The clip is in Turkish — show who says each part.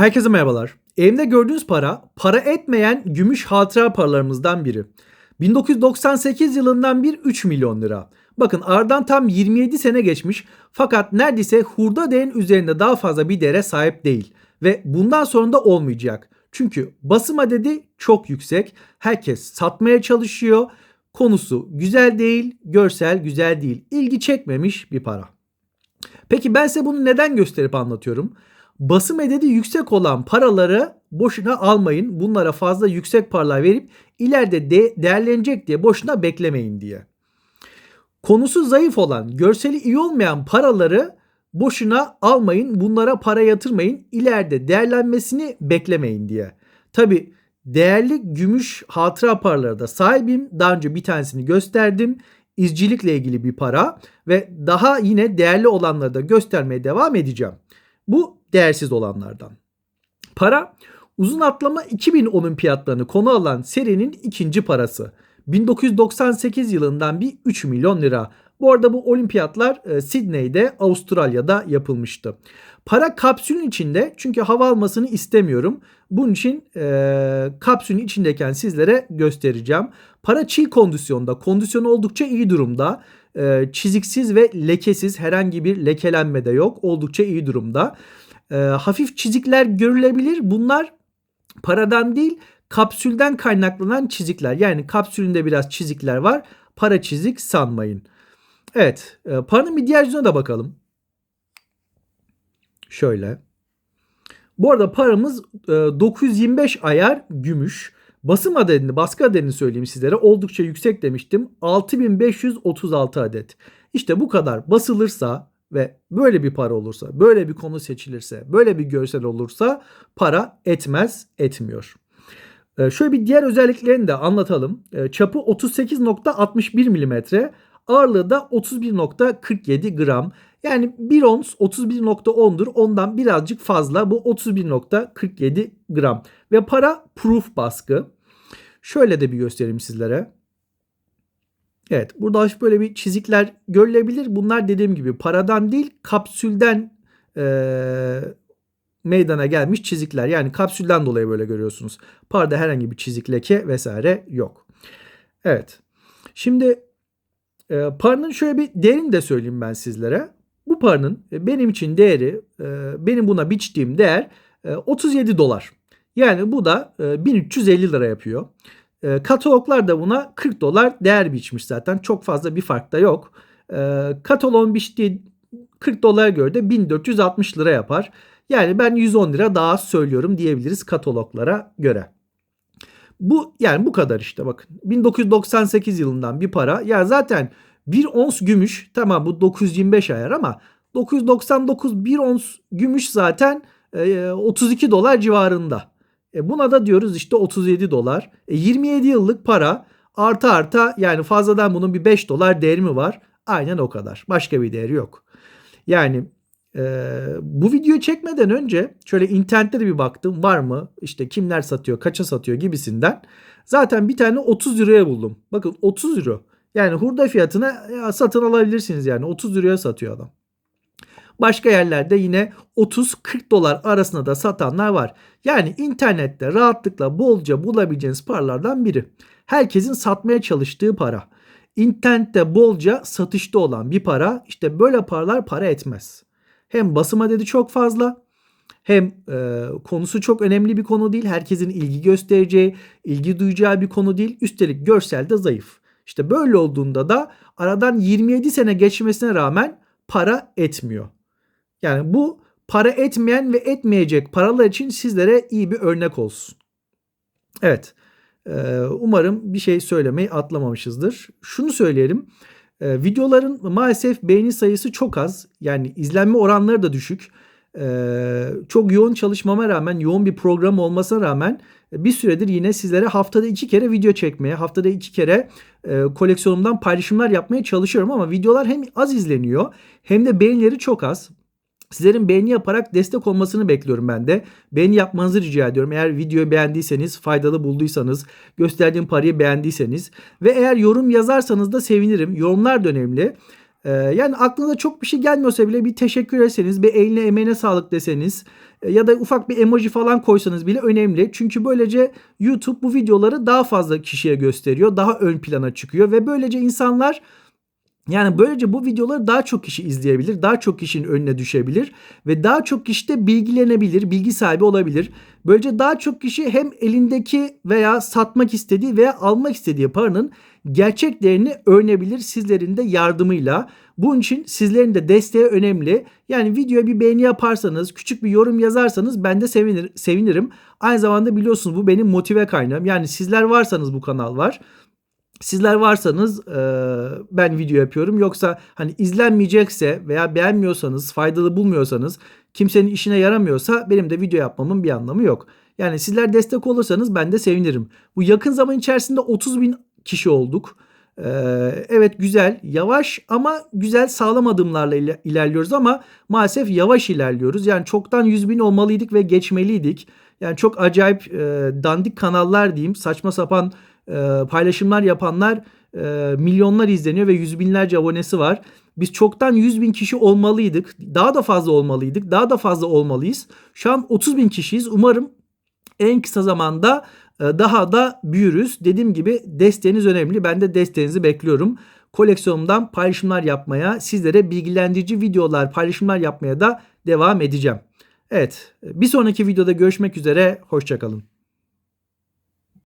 Speaker 1: Herkese merhabalar. Elimde gördüğünüz para, para etmeyen gümüş hatıra paralarımızdan biri. 1998 yılından bir 3 milyon lira. Bakın aradan tam 27 sene geçmiş fakat neredeyse hurda değerin üzerinde daha fazla bir değere sahip değil. Ve bundan sonra da olmayacak. Çünkü basım adedi çok yüksek. Herkes satmaya çalışıyor. Konusu güzel değil, görsel güzel değil. İlgi çekmemiş bir para. Peki ben size bunu neden gösterip anlatıyorum? Basım ededi yüksek olan paraları boşuna almayın. Bunlara fazla yüksek paralar verip ileride de değerlenecek diye boşuna beklemeyin diye. Konusu zayıf olan, görseli iyi olmayan paraları boşuna almayın. Bunlara para yatırmayın. İleride değerlenmesini beklemeyin diye. Tabi değerli gümüş hatıra paraları da sahibim. Daha önce bir tanesini gösterdim. İzcilikle ilgili bir para ve daha yine değerli olanları da göstermeye devam edeceğim. Bu değersiz olanlardan. Para uzun atlama 2000 olimpiyatlarını konu alan serinin ikinci parası. 1998 yılından bir 3 milyon lira. Bu arada bu olimpiyatlar e, Sydney'de Avustralya'da yapılmıştı. Para kapsülün içinde çünkü hava almasını istemiyorum. Bunun için e, kapsülün içindeyken sizlere göstereceğim. Para çiğ kondisyonda. Kondisyonu oldukça iyi durumda. E, çiziksiz ve lekesiz herhangi bir lekelenme de yok. Oldukça iyi durumda. E, hafif çizikler görülebilir. Bunlar paradan değil kapsülden kaynaklanan çizikler. Yani kapsülünde biraz çizikler var. Para çizik sanmayın. Evet. E, paranın bir diğer yüzüne de bakalım. Şöyle. Bu arada paramız e, 925 ayar gümüş. Basım adedini, baskı adedini söyleyeyim sizlere. Oldukça yüksek demiştim. 6536 adet. İşte bu kadar basılırsa ve böyle bir para olursa, böyle bir konu seçilirse, böyle bir görsel olursa para etmez, etmiyor. Ee, şöyle bir diğer özelliklerini de anlatalım. Ee, çapı 38.61 mm, ağırlığı da 31.47 gram. Yani 1 ons 31.10'dur. Ondan birazcık fazla. Bu 31.47 gram. Ve para proof baskı. Şöyle de bir göstereyim sizlere. Evet burada hafif böyle bir çizikler görülebilir. Bunlar dediğim gibi paradan değil kapsülden e, meydana gelmiş çizikler. Yani kapsülden dolayı böyle görüyorsunuz. Parada herhangi bir çizik leke vesaire yok. Evet. Şimdi e, paranın şöyle bir değerini de söyleyeyim ben sizlere. Paranın e, benim için değeri, e, benim buna biçtiğim değer e, 37 dolar. Yani bu da e, 1350 lira yapıyor. E, kataloglar da buna 40 dolar değer biçmiş zaten. Çok fazla bir fark da yok. E, kataloğun biçtiği 40 dolara göre de 1460 lira yapar. Yani ben 110 lira daha söylüyorum diyebiliriz kataloglara göre. Bu yani bu kadar işte bakın. 1998 yılından bir para. Ya zaten bir ons gümüş tamam bu 925 ayar ama 999 bir ons gümüş zaten e, 32 dolar civarında. E buna da diyoruz işte 37 dolar. E 27 yıllık para artı arta yani fazladan bunun bir 5 dolar değeri mi var? Aynen o kadar. Başka bir değeri yok. Yani e, bu videoyu çekmeden önce şöyle internette de bir baktım var mı? İşte kimler satıyor, kaça satıyor gibisinden. Zaten bir tane 30 liraya buldum. Bakın 30 euro. Yani hurda fiyatına ya satın alabilirsiniz yani 30 liraya satıyor adam. Başka yerlerde yine 30-40 dolar arasında da satanlar var. Yani internette rahatlıkla bolca bulabileceğiniz paralardan biri. Herkesin satmaya çalıştığı para. İnternette bolca satışta olan bir para. İşte böyle paralar para etmez. Hem basım adedi çok fazla hem e, konusu çok önemli bir konu değil. Herkesin ilgi göstereceği, ilgi duyacağı bir konu değil. Üstelik görsel de zayıf. İşte böyle olduğunda da aradan 27 sene geçmesine rağmen para etmiyor. Yani bu para etmeyen ve etmeyecek paralar için sizlere iyi bir örnek olsun. Evet. Umarım bir şey söylemeyi atlamamışızdır. Şunu söyleyelim. Videoların maalesef beğeni sayısı çok az. Yani izlenme oranları da düşük. Çok yoğun çalışmama rağmen, yoğun bir program olmasına rağmen bir süredir yine sizlere haftada iki kere video çekmeye, haftada iki kere koleksiyonumdan paylaşımlar yapmaya çalışıyorum ama videolar hem az izleniyor hem de beğenileri çok az. Sizlerin beğeni yaparak destek olmasını bekliyorum ben de. Beğeni yapmanızı rica ediyorum. Eğer videoyu beğendiyseniz, faydalı bulduysanız, gösterdiğim parayı beğendiyseniz ve eğer yorum yazarsanız da sevinirim. Yorumlar da önemli. Ee, yani aklınıza çok bir şey gelmiyorsa bile bir teşekkür etseniz, bir eline emeğine sağlık deseniz e, ya da ufak bir emoji falan koysanız bile önemli. Çünkü böylece YouTube bu videoları daha fazla kişiye gösteriyor. Daha ön plana çıkıyor ve böylece insanlar yani böylece bu videoları daha çok kişi izleyebilir, daha çok kişinin önüne düşebilir ve daha çok kişi de bilgilenebilir, bilgi sahibi olabilir. Böylece daha çok kişi hem elindeki veya satmak istediği veya almak istediği paranın gerçek değerini öğrenebilir sizlerin de yardımıyla. Bunun için sizlerin de desteği önemli. Yani videoya bir beğeni yaparsanız, küçük bir yorum yazarsanız ben de sevinir, sevinirim. Aynı zamanda biliyorsunuz bu benim motive kaynağım. Yani sizler varsanız bu kanal var. Sizler varsanız e, ben video yapıyorum. Yoksa hani izlenmeyecekse veya beğenmiyorsanız, faydalı bulmuyorsanız, kimsenin işine yaramıyorsa benim de video yapmamın bir anlamı yok. Yani sizler destek olursanız ben de sevinirim. Bu yakın zaman içerisinde 30 bin kişi olduk. Ee, evet güzel, yavaş ama güzel sağlam adımlarla ile- ilerliyoruz ama maalesef yavaş ilerliyoruz. Yani çoktan 100 bin olmalıydık ve geçmeliydik. Yani çok acayip e, dandik kanallar diyeyim, saçma sapan e, paylaşımlar yapanlar e, milyonlar izleniyor ve yüz binlerce abonesi var. Biz çoktan 100 bin kişi olmalıydık. Daha da fazla olmalıydık. Daha da fazla olmalıyız. Şu an 30 bin kişiyiz. Umarım en kısa zamanda e, daha da büyürüz. Dediğim gibi desteğiniz önemli. Ben de desteğinizi bekliyorum. Koleksiyonumdan paylaşımlar yapmaya, sizlere bilgilendirici videolar, paylaşımlar yapmaya da devam edeceğim. Evet, bir sonraki videoda görüşmek üzere. Hoşçakalın.